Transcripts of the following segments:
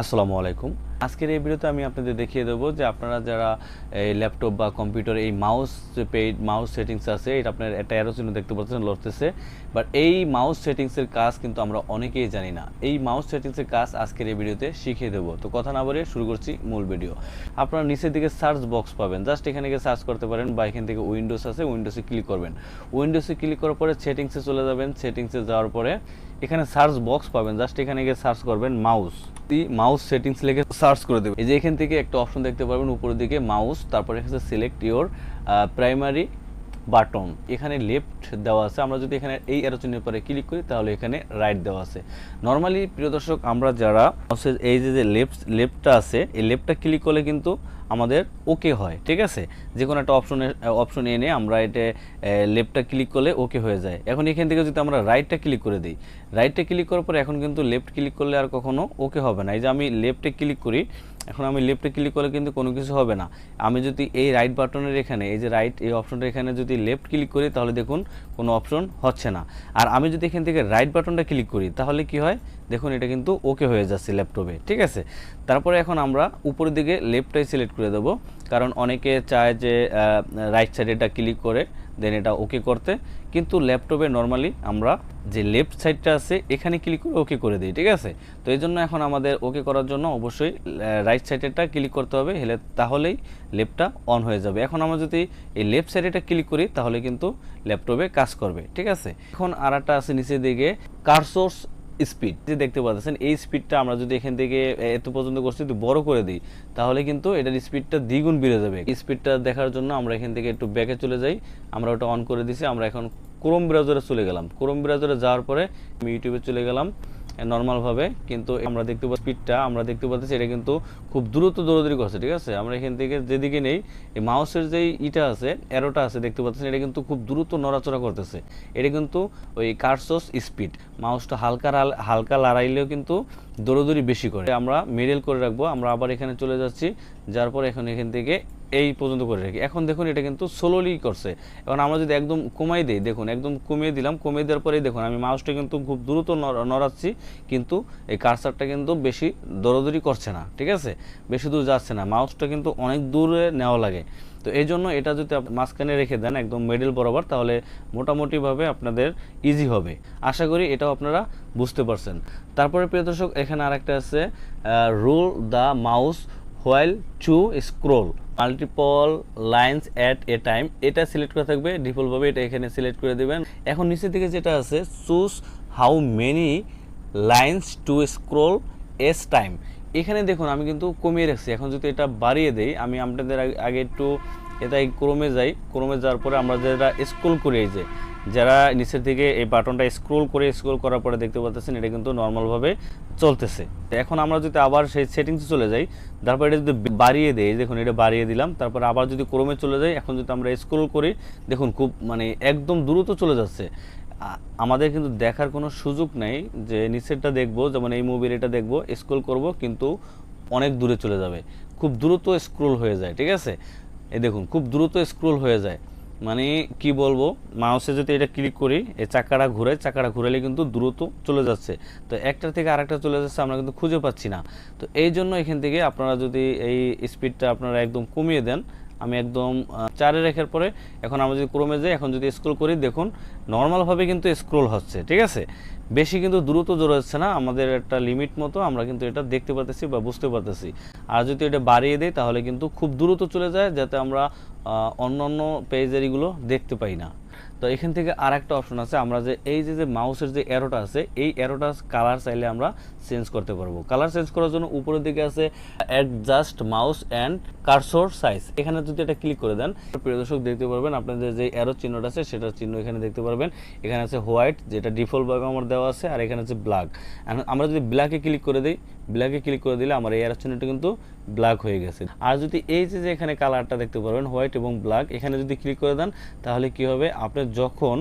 আসসালামু আলাইকুম। আজকের এই ভিডিওতে আমি আপনাদের দেখিয়ে দেবো যে আপনারা যারা এই ল্যাপটপ বা কম্পিউটার, এই মাউস যে পেইড মাউস সেটিংস আছে, এটা আপনার একটা অ্যারো চিহ্ন দেখতে পাচ্ছেন, লড়তেছে। বাট এই মাউস সেটিংসের কাজ কিন্তু আমরা অনেকেই জানি না। এই মাউস সেটিংসের কাজ আজকের এই ভিডিওতে শিখিয়ে দেবো। তো কথা না বলে শুরু করছি মূল ভিডিও। আপনারা নিচের দিকে সার্চ বক্স পাবেন। জাস্ট এখানে গিয়ে সার্চ করতে পারেন বা এখান থেকে উইন্ডোজ আছে, উইন্ডোজে ক্লিক করবেন। উইন্ডোজে ক্লিক করার পরে সেটিংসে চলে যাবেন। সেটিংসে যাওয়ার পরে এখানে সার্চ বক্স পাবেন। জাস্ট এখানে গিয়ে সার্চ করবেন মাউস। মাউস সেটিংস লিখে সার্চ করে দেবে এই যে এখান থেকে একটা অপশন দেখতে পারবেন, উপরের দিকে মাউস, তারপরে এখানে সিলেক্ট ইওর প্রাইমারি বাটন এখানে লেফট দেওয়া আছে। আমরা যদি এখানে এই অ্যারো চিহ্নের পরে ক্লিক করি, তাহলে এখানে রাইট দেওয়া আছে। নর্মালি প্রিয় দর্শক, আমরা যারা, এই যে লেফট লেফটটা আছে, এই লেফটটা ক্লিক করলে কিন্তু আমাদের ওকে হয়, ঠিক আছে? যে কোনো একটা অপশনের অপশন এনে আমরা এটা লেফটটা ক্লিক করলে ওকে হয়ে যায়। এখন এখান থেকে যদি আমরা রাইটটা ক্লিক করে দিই রাইটটা ক্লিক করার পর এখন কিন্তু লেফট ক্লিক করলে আর কখনো ওকে হবে না। এই যে আমি লেফটে ক্লিক করি, এখন আমি লেফটে ক্লিক করলে কিন্তু কোনো কিছু হবে না। আমি যদি এই রাইট বাটনের এখানে, এই যে রাইট এই অপশনটা এখানে যদি লেফট ক্লিক করি, তাহলে দেখুন কোনো অপশন হচ্ছে না। আর আমি যদি এখান থেকে রাইট বাটনটা ক্লিক করি, তাহলে কি হয়? দেখুন, এটা কিন্তু ওকে হয়ে যাচ্ছে ল্যাপটপে, ঠিক আছে? তারপরে এখন আমরা উপরের দিকে লেফটটাই সিলেক্ট করে দেবো, কারণ অনেকে চায় যে রাইট সাইডে এটা ক্লিক করে দেন এটা ওকে করতে। কিন্তু ল্যাপটপে নর্মালি আমরা যে লেফট সাইডটা আছে, এখানে ক্লিক করে ওকে করে দিই, ঠিক আছে? তো এই জন্য এখন আমাদের ওকে করার জন্য অবশ্যই রাইট সাইডেরটা ক্লিক করতে হবে, হেলে, তাহলেই লেফটটা অন হয়ে যাবে। এখন আমরা যদি এই লেফট সাইডেটা ক্লিক করি, তাহলে কিন্তু ল্যাপটপে কাজ করবে, ঠিক আছে? এখন আর একটা আছে নিচের দিকে কারসোর্স স্পিড, যে দেখতে পাচ্ছেন, এই স্পিডটা আমরা যদি এখান থেকে এত পর্যন্ত করছি যদি বড় করে দিই, তাহলে কিন্তু এটার স্পিডটা দ্বিগুণ বেড়ে যাবে। স্পিডটা দেখার জন্য আমরা এখান থেকে একটু ব্যাকে চলে যাই, আমরা ওটা অন করে দিছি, আমরা এখন ক্রোম ব্রাউজারে চলে গেলাম। ক্রোম ব্রাউজারে যাওয়ার পরে আমি ইউটিউবে চলে গেলাম। নর্মালভাবে কিন্তু আমরা দেখতে পাচ্ছি স্পিডটা আমরা দেখতে পাচ্ছি এটা কিন্তু খুব দ্রুত দৌড়াদৌড়ি করছে, ঠিক আছে? আমরা এখান থেকে যেদিকে নেই, এই মাউসের যেই ইটা আছে অ্যারোটা আছে, দেখতে পাচ্ছেন, এটা কিন্তু খুব দ্রুত নড়াচড়া করতেছে। এটা কিন্তু ওই কার্সোস স্পিড মাউসটা হালকা হালকা লড়াইলেও কিন্তু দৌড়াদৌড়ি বেশি করে। আমরা মিডল করে রাখব, আমরা আবার এখানে চলে যাচ্ছি যার পর এখন এখান থেকে এই পর্যন্ত করে রাখি। এখন দেখুন এটা কিন্তু স্লোলি করছে। এখন আমরা যদি একদম কমাই দিই, দেখুন একদম কমিয়ে দিলাম, কমিয়ে দেওয়ার পরেই দেখুন আমি মাউসটা কিন্তু খুব দ্রুত নড়- নড়াচ্ছি, কিন্তু এই কার্সারটা কিন্তু বেশি দৌড়াদৌড়ি করছে না, ঠিক আছে? বেশি দূর যাচ্ছে না। মাউসটা কিন্তু অনেক দূরে নেওয়া লাগে। তো এই জন্য এটা যদি মাঝখানে রেখে দেন, একদম মিডল বরাবর, তাহলে মোটামুটিভাবে আপনাদের ইজি হবে। আশা করি এটাও আপনারা বুঝতে পারছেন। তারপরে প্রিয় দর্শক, এখানে আরেকটা আছে roll the mouse wheel to scroll multiple lines at a time এটা সিলেক্ট করে থাকবে ডিফল্টভাবে এটা এখানে সিলেক্ট করে দেবেন। এখন নিচের দিকে যেটা আছে choose how many lines to scroll each time এখানে দেখুন, আমি কিন্তু কমিয়ে রাখছি। এখন যদি এটা বাড়িয়ে দেই, আমি আপনাদের আগে- একটু এটা ক্রমে যাই। ক্রমে যাওয়ার পরে আমরা যারা স্ক্রোল করি, এই যে, যারা নিচের দিকে এই বাটনটা স্ক্রোল করে স্ক্রোল করার পরে দেখতে পাচ্ছেন, এটা কিন্তু নর্মালভাবে চলতেছে। এখন আমরা যদি আবার সেই সেটিংসে চলে যাই, তারপর এটা যদি বাড়িয়ে দেই দেখুন, এটা বাড়িয়ে দিলাম। তারপর আবার যদি ক্রমে চলে যাই, এখন যদি আমরা স্ক্রোল করি, দেখুন, খুব মানে একদম দ্রুত চলে যাচ্ছে। আমাদের কিন্তু দেখার কোনো সুযোগ নেই যে নিচেরটা দেখব, যেমন এই মুভির এটা দেখব স্ক্রোল করব, কিন্তু অনেক দূরে চলে যাবে। খুব দ্রুত স্ক্রোল হয়ে যায়, ঠিক আছে? এই দেখুন, খুব দ্রুত স্ক্রোল হয়ে যায়। মানে কি বলব মাউসে যদি এটা ক্লিক করি, এই চাকাটা ঘুরে, চাকাটা ঘুরালে কিন্তু দ্রুত চলে যাচ্ছে। তো একটা থেকে আরেকটা চলে যাচ্ছে, আমরা কিন্তু খুঁজে পাচ্ছি না। তো এই জন্য এখান থেকে আপনারা যদি এই স্পিডটা আপনারা একদম কমিয়ে দেন আমি একদম চারে রেখার পরে এখন আমরা যদি ক্রমে যাই, এখন যদি স্ক্রোল করি, দেখুন নর্মালভাবে কিন্তু স্ক্রোল হচ্ছে, ঠিক আছে? বেশি কিন্তু দ্রুত জোর হচ্ছে না, আমাদের একটা লিমিট মতো আমরা কিন্তু এটা দেখতে পারতেছি বা বুঝতে পারতেছি। আর যদি এটা বাড়িয়ে দেয় তাহলে কিন্তু খুব দ্রুত চলে যায়, যাতে আমরা অন্য অন্য পেজেরিগুলো দেখতে পাই না। তো এখান থেকে আর একটা অপশন আছে, আমরা যে এই যে যে মাউসের যে অ্যারোটা আছে, এই অ্যারোটা কালার চাইলে আমরা চেঞ্জ করতে পারব। কালার চেঞ্জ করার জন্য উপরের দিকে আছে adjust mouse and cursor size এখানে যদি এটা ক্লিক করে দেন, প্রিয় দর্শক, দেখতে পারবেন আপনাদের যে অ্যারো চিহ্নটা আছে, সেটার চিহ্ন এখানে দেখতে পারবেন। এখানে আছে হোয়াইট যেটা ডিফল্টভাবে আমার দেওয়া আছে, আর এখানে আছে ব্ল্যাক আমরা যদি ব্ল্যাকে ক্লিক করে দিই ব্ল্যাকে ক্লিক করে দিলে আমার এই অ্যারো চিহ্নটা কিন্তু ব্ল্যাক হয়ে গেছে। আর যদি এই যে যে এখানে কালারটা দেখতে পারবেন হোয়াইট এবং ব্ল্যাক এখানে যদি ক্লিক করে দেন, তাহলে কি হবে? আপনার যখন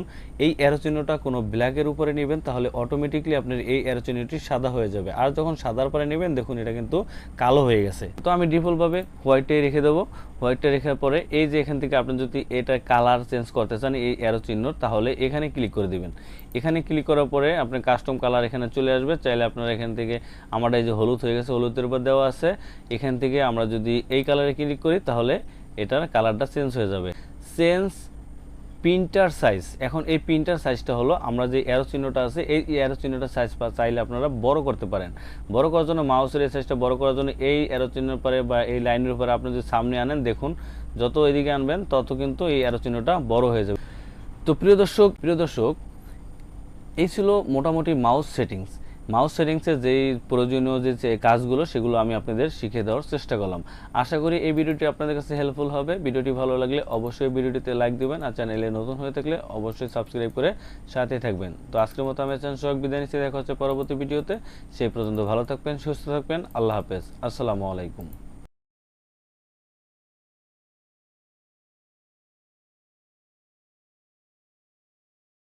এই অ্যারো চিহ্নটা কোনো ব্ল্যাকের উপরে নেবেন, তাহলে অটোমেটিকলি আপনার এই অ্যারো চিহ্নটি সাদা হয়ে যাবে। আর যখন সাদার পরে নেবেন, দেখুন এটা কিন্তু কালো হয়ে গেছে। তো আমি ডিফল্টভাবে হোয়াইটে রেখে দেবো। হোয়াইটটা রেখার পরে এই যে এখান থেকে আপনি যদি এটা কালার চেঞ্জ করতে চান, এই অ্যারো চিহ্ন তাহলে এখানে ক্লিক করে দিবেন। এখানে ক্লিক করার পরে আপনার কাস্টম কালার এখানে চলে আসবে। চাইলে আপনার এখান থেকে আমার এই যে হলুদ হয়ে গেছে, হলুদের উপর দেওয়া আছে। এখান থেকে আমরা যদি এই কালারে ক্লিক করি, তাহলে এটার কালারটা চেঞ্জ হয়ে যাবে। চেঞ্জ প্রিন্টার সাইজ, এখন এই প্রিন্টার সাইজটা হলো আমরা যে অ্যারো চিহ্নটা আছে, এই অ্যারো চিহ্নটা সাইজ চাইলে আপনারা বড় করতে পারেন। বড় করার জন্য মাউসের এই সাইজটা বড় করার জন্য এই অ্যারো চিহ্নের পরে বা এই লাইনের উপরে আপনি যদি সামনে আনেন, দেখুন, যত এদিকে আনবেন, তত কিন্তু এই অ্যারো চিহ্নটা বড় হয়ে যাবে। তো প্রিয় দর্শক প্রিয় দর্শক, এই ছিল মোটামুটি মাউস সেটিংস মাউস সেটিংসের যেই প্রয়োজনীয় যে কাজগুলো, সেগুলো আমি আপনাদের শিখে দেওয়ার চেষ্টা করলাম। আশা করি এই ভিডিওটি আপনাদের কাছে হেল্পফুল হবে। ভিডিওটি ভালো লাগলে অবশ্যই ভিডিওটিতে লাইক দেবেন আর চ্যানেলে নতুন হয়ে থাকলে অবশ্যই সাবস্ক্রাইব করে সাথে থাকবেন। তো আজকের মতো আমি চ্যানেল সহ বিদায় নিচ্ছি। দেখা হচ্ছে পরবর্তী ভিডিওতে। সেই পর্যন্ত ভালো থাকবেন, সুস্থ থাকবেন। আল্লাহ হাফেজ। আসসালামু আলাইকুম।